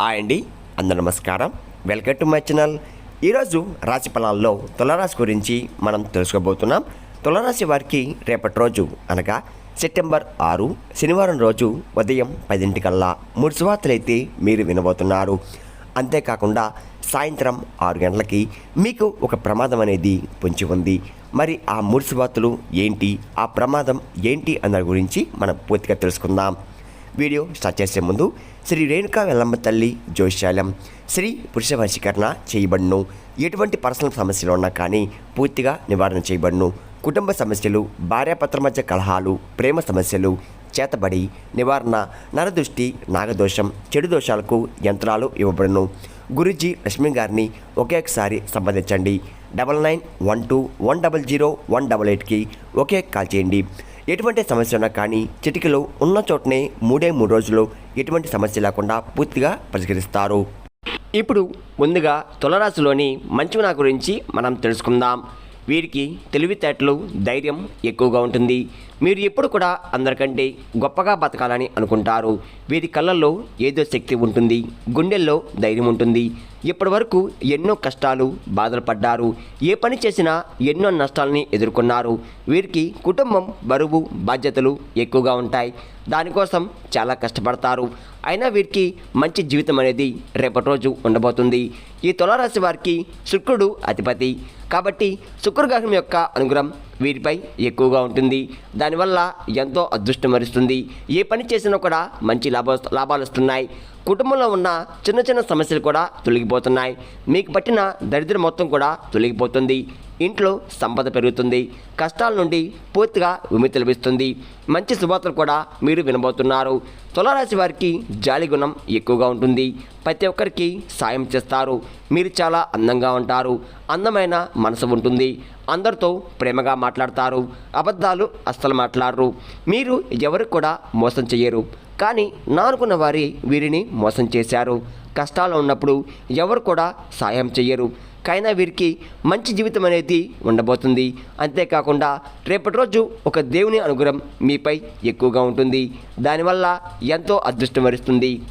Hi అండి అందరు నమస్కారం. వెల్కమ్ టు మై ఛానల్ ఈరోజు రాశి ఫలాల్లో తులరాశి గురించి మనం తెలుసుకోబోతున్నాం. తులరాశి వారికి రేపటి రోజు అనగా సెప్టెంబర్ ఆరు శనివారం రోజు ఉదయం పదింటికల్లా మూడు శుభార్తలైతే మీరు వినబోతున్నారు. అంతేకాకుండా సాయంత్రం ఆరు గంటలకి మీకు ఒక ప్రమాదం అనేది పొంచి ఉంది. మరి ఆ మూడు శుభార్తలు ఏంటి ఆ ప్రమాదం ఏంటి అన్న గురించి మనం పూర్తిగా తెలుసుకుందాం. వీడియో స్టార్ట్ చేసే ముందు శ్రీ రేణుకా వెల్లమ్మ తల్లి జ్యోతిశాలం శ్రీ పురుష వశీకరణ చేయబడును. ఎటువంటి పర్సనల్ సమస్యలు ఉన్నా కానీ పూర్తిగా నివారణ చేయబడును. కుటుంబ సమస్యలు భార్యాపత్ర మధ్య కలహాలు ప్రేమ సమస్యలు చేతబడి నివారణ నరదృష్టి నాగదోషం చెడు దోషాలకు యంత్రాలు ఇవ్వబడును. గురుజీ లక్ష్మి గారిని ఒకే ఒకసారి సంప్రదించండి. Double nine one two one double zero one double ఎయిట్కి ఒకే కాల్ చేయండి. ఎటువంటి సమస్య ఉన్నా కానీ చిటికలో ఉన్న చోటనే మూడే మూడు రోజుల్లో ఎటువంటి సమస్య లేకుండా పూర్తిగా పరిష్కరిస్తారు. ఇప్పుడు ముందుగా తులరాశిలోని నా గురించి మనం తెలుసుకుందాం. వీరికి తెలివితేటలు ధైర్యం ఎక్కువగా ఉంటుంది. మీరు ఎప్పుడు కూడా అందరికంటే గొప్పగా బతకాలని అనుకుంటారు. వీరి కళ్ళల్లో ఏదో శక్తి ఉంటుంది గుండెల్లో ధైర్యం ఉంటుంది. ఇప్పటి వరకు ఎన్నో కష్టాలు బాధలు పడ్డారు. ఏ పని చేసినా ఎన్నో నష్టాలని ఎదుర్కొన్నారు. వీరికి కుటుంబం బరువు బాధ్యతలు ఎక్కువగా ఉంటాయి. దానికోసం చాలా కష్టపడతారు. అయినా వీరికి మంచి జీవితం అనేది రేపటి రోజు ఉండబోతుంది. ఈ తులారాశి వారికి శుక్రుడు అధిపతి. కాబట్టి శుక్రగ్రహం యొక్క అనుగ్రహం వీరిపై ఎక్కువగా ఉంటుంది. దానివల్ల ఎంతో అదృష్టం వరిస్తుంది. ఏ పని చేసినా కూడా మంచి లాభ లాభాలు వస్తున్నాయి. కుటుంబంలో ఉన్న చిన్న చిన్న సమస్యలు కూడా తొలగిపోతున్నాయి. మీకు పట్టిన దరిద్రం మొత్తం కూడా తొలగిపోతుంది. ఇంట్లో సంపద పెరుగుతుంది. కష్టాల నుండి పూర్తిగా విముక్తి లభిస్తుంది. మంచి శుభార్తలు కూడా మీరు వినబోతున్నారు. తులారాశి వారికి జాలి గుణం ఎక్కువగా ఉంటుంది. ప్రతి ఒక్కరికి సాయం చేస్తారు. మీరు చాలా అందంగా ఉంటారు. అందమైన మనసు ఉంటుంది. అందరితో ప్రేమగా మాట్లాడతారు. అబద్ధాలు అస్సలు మాట్లాడరు. మీరు ఎవరికి కూడా మోసం చేయరు కానీ నానుకున్న వారి వీరిని మోసం చేశారు. కష్టాలు ఉన్నప్పుడు ఎవరు కూడా సాయం చెయ్యరు. కైనా వీరికి మంచి జీవితం అనేది ఉండబోతుంది. అంతేకాకుండా రేపటి రోజు ఒక దేవుని అనుగ్రహం మీపై ఎక్కువగా ఉంటుంది. దానివల్ల ఎంతో అదృష్టం వరిస్తుంది.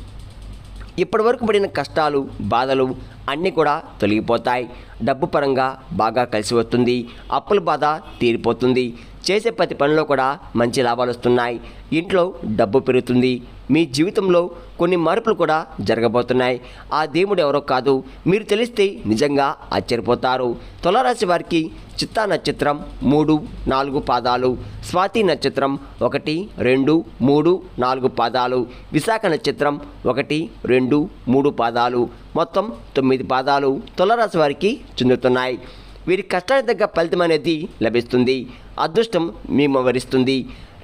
ఇప్పటివరకు పడిన కష్టాలు బాధలు అన్నీ కూడా తొలగిపోతాయి. డబ్బు పరంగా బాగా కలిసి వస్తుంది. అప్పుల బాధ తీరిపోతుంది. చేసే ప్రతి పనిలో కూడా మంచి లాభాలు వస్తున్నాయి. ఇంట్లో డబ్బు పెరుగుతుంది. మీ జీవితంలో కొన్ని మార్పులు కూడా జరగబోతున్నాయి. ఆ దేవుడు ఎవరో కాదు. మీరు తెలిస్తే నిజంగా ఆశ్చర్యపోతారు. తులారాశి వారికి చిత్తా నక్షత్రం మూడు నాలుగు పాదాలు. స్వాతి నక్షత్రం ఒకటి రెండు మూడు నాలుగు పాదాలు. విశాఖ నక్షత్రం ఒకటి రెండు మూడు పాదాలు. మొత్తం తొమ్మిది పాదాలు తులారాశి వారికి చెందుతున్నాయి. వీరి కష్టానికి తగ్గ ఫలితం అనేది లభిస్తుంది. అదృష్టం మేము వరిస్తుంది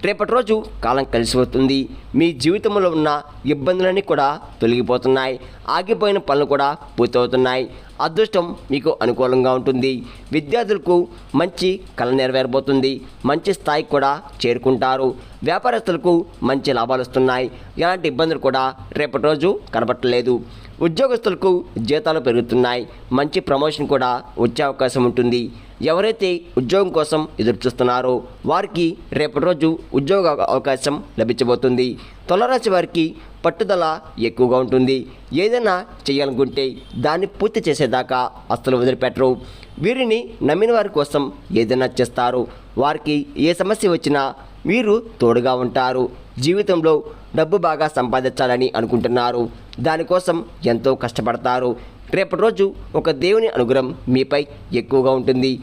రేపటి రోజు కాలం కలిసి వస్తుంది మీ జీవితంలో ఉన్న ఇబ్బందులన్నీ కూడా తొలగిపోతున్నాయి. ఆగిపోయిన పనులు కూడా పూర్తవుతున్నాయి. అదృష్టం మీకు అనుకూలంగా ఉంటుంది. విద్యార్థులకు మంచి కళ నెరవేరబోతుంది. మంచి స్థాయికి కూడా చేరుకుంటారు. వ్యాపారస్తులకు మంచి లాభాలు వస్తున్నాయి. ఎలాంటి ఇబ్బందులు కూడా రేపటి రోజు కనబట్టలేదు. ఉద్యోగస్తులకు జీతాలు పెరుగుతున్నాయి. మంచి ప్రమోషన్ కూడా వచ్చే అవకాశం ఉంటుంది. ఎవరైతే ఉద్యోగం కోసం ఎదురు చూస్తున్నారో వారికి రేపటి రోజు ఉద్యోగ అవకాశం లభించబోతుంది. తులరాశి వారికి పట్టుదల ఎక్కువగా ఉంటుంది. ఏదైనా చేయాలనుకుంటే దాన్ని పూర్తి చేసేదాకా అస్సలు వదిలిపెట్టరు. వీరిని నమ్మిన వారి కోసం ఏదైనా చేస్తారు. వారికి ఏ సమస్య వచ్చినా వీరు తోడుగా ఉంటారు. జీవితంలో డబ్బు బాగా సంపాదించాలని అనుకుంటున్నారు. దానికోసం ఎంతో కష్టపడతారు. రేపటి రోజు ఒక దేవుని అనుగ్రహం మీపై ఎక్కువగా ఉంటుంది.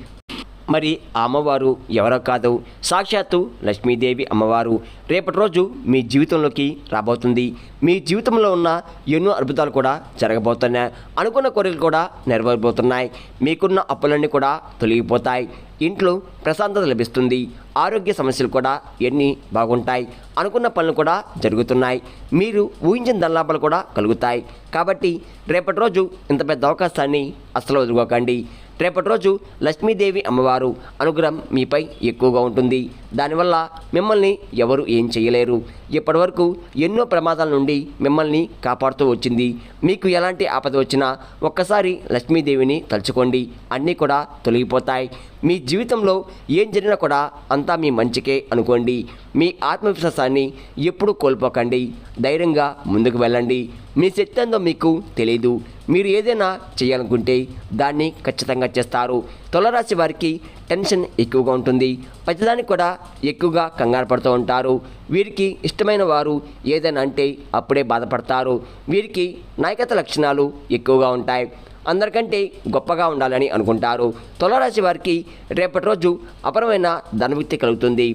మరి ఆ అమ్మవారు ఎవరో కాదు. సాక్షాత్తు లక్ష్మీదేవి అమ్మవారు. రేపటి రోజు మీ జీవితంలోకి రాబోతుంది. మీ జీవితంలో ఉన్న ఎన్నో అద్భుతాలు కూడా జరగబోతున్నాయి. అనుకున్న కోరికలు కూడా నెరవేరబోతున్నాయి. మీకున్న అప్పులన్నీ కూడా తొలగిపోతాయి. ఇంట్లో ప్రశాంతత లభిస్తుంది. ఆరోగ్య సమస్యలు కూడా ఎన్ని బాగుంటాయి. అనుకున్న పనులు కూడా జరుగుతున్నాయి. మీరు ఊహించిన ధనలాభాలు కూడా కలుగుతాయి. కాబట్టి రేపటి రోజు ఇంత పెద్ద అవకాశాన్ని అస్సలు వదులుకోకండి. రేపటి రోజు లక్ష్మీదేవి అమ్మవారు అనుగ్రహం మీపై ఎక్కువగా ఉంటుంది. దానివల్ల మిమ్మల్ని ఎవరు ఏం చేయలేరు. ఇప్పటివరకు ఎన్నో ప్రమాదాల నుండి మిమ్మల్ని కాపాడుతూ వచ్చింది. మీకు ఎలాంటి ఆపద వచ్చినా ఒక్కసారి లక్ష్మీదేవిని తలుచుకోండి. అన్నీ కూడా తొలగిపోతాయి. మీ జీవితంలో ఏం జరిగినా కూడా అంతా మీ మంచికే అనుకోండి. మీ ఆత్మవిశ్వాసాన్ని ఎప్పుడూ కోల్పోకండి. ధైర్యంగా ముందుకు వెళ్ళండి. మీ శక్తి అందో మీకు తెలియదు మీరు ఏదైనా చేయాలనుకుంటే దాన్ని ఖచ్చితంగా చేస్తారు. తులరాశి వారికి టెన్షన్ ఎక్కువగా ఉంటుంది. ప్రతిదానికి కూడా ఎక్కువగా కంగారు పడుతూ ఉంటారు. వీరికి ఇష్టమైన వారు ఏదైనా అంటే అప్పుడే బాధపడతారు. వీరికి నాయకత్వ లక్షణాలు ఎక్కువగా ఉంటాయి. అందరికంటే గొప్పగా ఉండాలని అనుకుంటారు. తులరాశి వారికి రేపటి రోజు అపరమైన ధనవిత్తి కలుగుతుంది.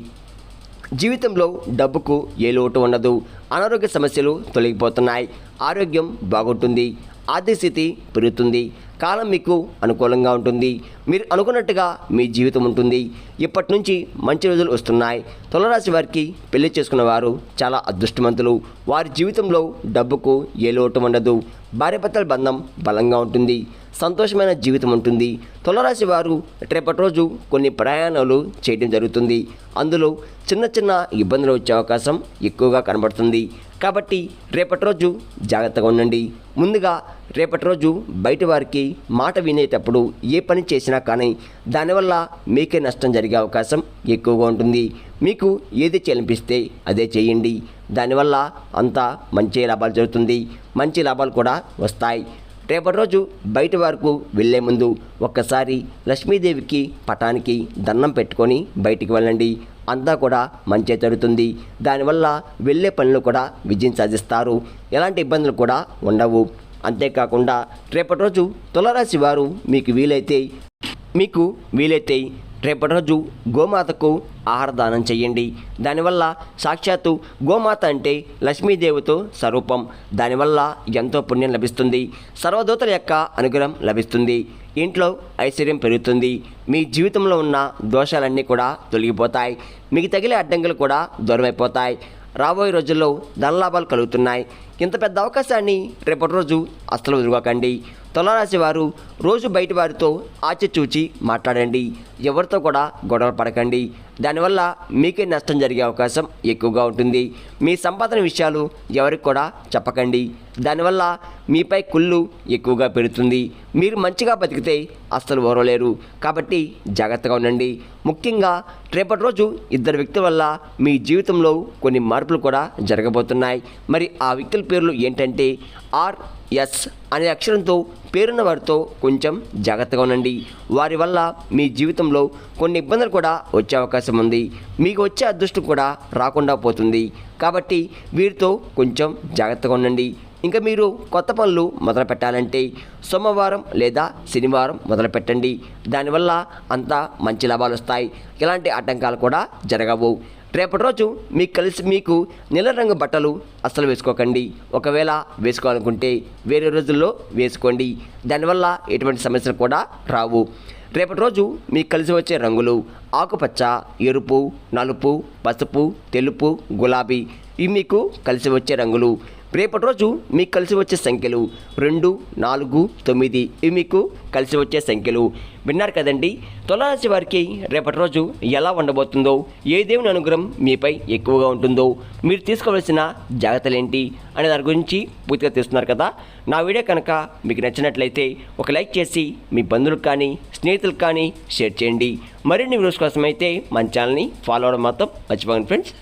జీవితంలో డబ్బుకు ఏ లోటు ఉండదు. అనారోగ్య సమస్యలు తొలగిపోతున్నాయి. ఆరోగ్యం బాగుంటుంది. ఆర్థిక స్థితి పెరుగుతుంది. కాలం మీకు అనుకూలంగా ఉంటుంది. మీరు అనుకున్నట్టుగా మీ జీవితం ఉంటుంది. ఇప్పటి నుంచి మంచి రోజులు వస్తున్నాయి. తులరాశి వారికి పెళ్ళి చేసుకున్న వారు చాలా అదృష్టవంతులు. వారి జీవితంలో డబ్బుకు ఏ లోటు ఉండదు. భార్యభర్తల బంధం బలంగా ఉంటుంది సంతోషమైన జీవితం ఉంటుంది. తులరాశి వారు రేపటి రోజు కొన్ని ప్రయాణాలు చేయడం జరుగుతుంది. అందులో చిన్న చిన్న ఇబ్బందులు వచ్చే అవకాశం ఎక్కువగా కనబడుతుంది. కాబట్టి రేపటి రోజు జాగ్రత్తగా ఉండండి. ముందుగా రేపటి రోజు బయట వారికి మాట వినేటప్పుడు ఏ పని చేసినా కానీ దానివల్ల మీకే నష్టం జరిగే అవకాశం ఎక్కువగా ఉంటుంది. మీకు ఏది చేయాలనిపిస్తే అదే చేయండి. దానివల్ల అంతా మంచి లాభాలు జరుగుతుంది. మంచి లాభాలు కూడా వస్తాయి. రేపటి రోజు బయట వరకు వెళ్ళే ముందు ఒక్కసారి లక్ష్మీదేవికి పటానికి దండం పెట్టుకొని బయటికి వెళ్ళండి. అంతా కూడా మంచి జరుగుతుంది. దానివల్ల వెళ్ళే పనులు కూడా విజయం సాధిస్తారు. ఎలాంటి ఇబ్బందులు కూడా ఉండవు. అంతేకాకుండా రేపటి రోజు తులరాశి వారు మీకు వీలైతే మీకు వీలైతే రేపటి రోజు గోమాతకు ఆహార దానం చేయండి. దానివల్ల సాక్షాత్తు గోమాత అంటే లక్ష్మీదేవితో స్వరూపం. దానివల్ల ఎంతో పుణ్యం లభిస్తుంది. సర్వదూతల యొక్క అనుగ్రహం లభిస్తుంది. ఇంట్లో ఐశ్వర్యం పెరుగుతుంది. మీ జీవితంలో ఉన్న దోషాలన్నీ కూడా తొలగిపోతాయి. మీకు తగిలే అడ్డంకులు కూడా దూరమైపోతాయి. రాబోయే రోజుల్లో ధనలాభాలు కలుగుతున్నాయి. ఇంత పెద్ద అవకాశాన్ని రేపటి రోజు అస్సలు వదులుకోకండి తులారాశి వారు రోజు బయట వారితో ఆచిచూచి మాట్లాడండి. ఎవరితో కూడా గొడవ పడకండి. దానివల్ల మీకే నష్టం జరిగే అవకాశం ఎక్కువగా ఉంటుంది. మీ సంపాదన విషయాలు ఎవరికి కూడా చెప్పకండి. దానివల్ల మీపై కుళ్ళు ఎక్కువగా పెరుగుతుంది. మీరు మంచిగా బతికితే అస్సలు ఓరలేరు కాబట్టి జాగ్రత్తగా ఉండండి. ముఖ్యంగా రేపటి రోజు ఇద్దరు వ్యక్తుల వల్ల మీ జీవితంలో కొన్ని మార్పులు కూడా జరగబోతున్నాయి. మరి ఆ వ్యక్తుల పేర్లు ఏంటంటే ఆర్ఎస్ అనే అక్షరంతో పేరున్న వారితో కొంచెం జాగ్రత్తగా ఉండండి. వారి వల్ల మీ జీవితంలో కొన్ని ఇబ్బందులు కూడా వచ్చే అవకాశం ఉంది. మీకు వచ్చే అదృష్టం కూడా రాకుండా పోతుంది. కాబట్టి వీరితో కొంచెం జాగ్రత్తగా ఉండండి. ఇంకా మీరు కొత్త పనులు మొదలు పెట్టాలంటే సోమవారం లేదా శనివారం మొదలు పెట్టండి. దానివల్ల అంతా మంచి లాభాలు వస్తాయి. ఎలాంటి ఆటంకాలు కూడా జరగవు. రేపటి రోజు మీకు కలిసి మీకు నీల రంగు బట్టలు అస్సలు వేసుకోకండి. ఒకవేళ వేసుకోవాలనుకుంటే వేరే రోజుల్లో వేసుకోండి. దానివల్ల ఎటువంటి సమస్యలు కూడా రావు. రేపటి రోజు మీకు కలిసి వచ్చే రంగులు ఆకుపచ్చ ఎరుపు నలుపు పసుపు తెలుపు గులాబీ ఇవి మీకు కలిసి వచ్చే రంగులు. రేపటి రోజు మీకు కలిసి వచ్చే సంఖ్యలు రెండు నాలుగు తొమ్మిది. ఇవి మీకు కలిసి వచ్చే సంఖ్యలు. విన్నారు కదండి? తులారాశి వారికి రేపటి రోజు ఎలా ఉండబోతుందో ఏ దేవుని అనుగ్రహం మీపై ఎక్కువగా ఉంటుందో మీరు తీసుకోవాల్సిన జాగ్రత్తలు ఏంటి అనే దాని గురించి పూర్తిగా తెలుస్తున్నారు కదా? నా వీడియో కనుక మీకు నచ్చినట్లయితే ఒక లైక్ చేసి మీ బంధువులకు కానీ స్నేహితులకు కానీ షేర్ చేయండి. మరిన్ని వీడియోస్ కోసం అయితే మన ఛానల్ని ఫాలో అవడం మాత్రం మర్చిపోకండి ఫ్రెండ్స్.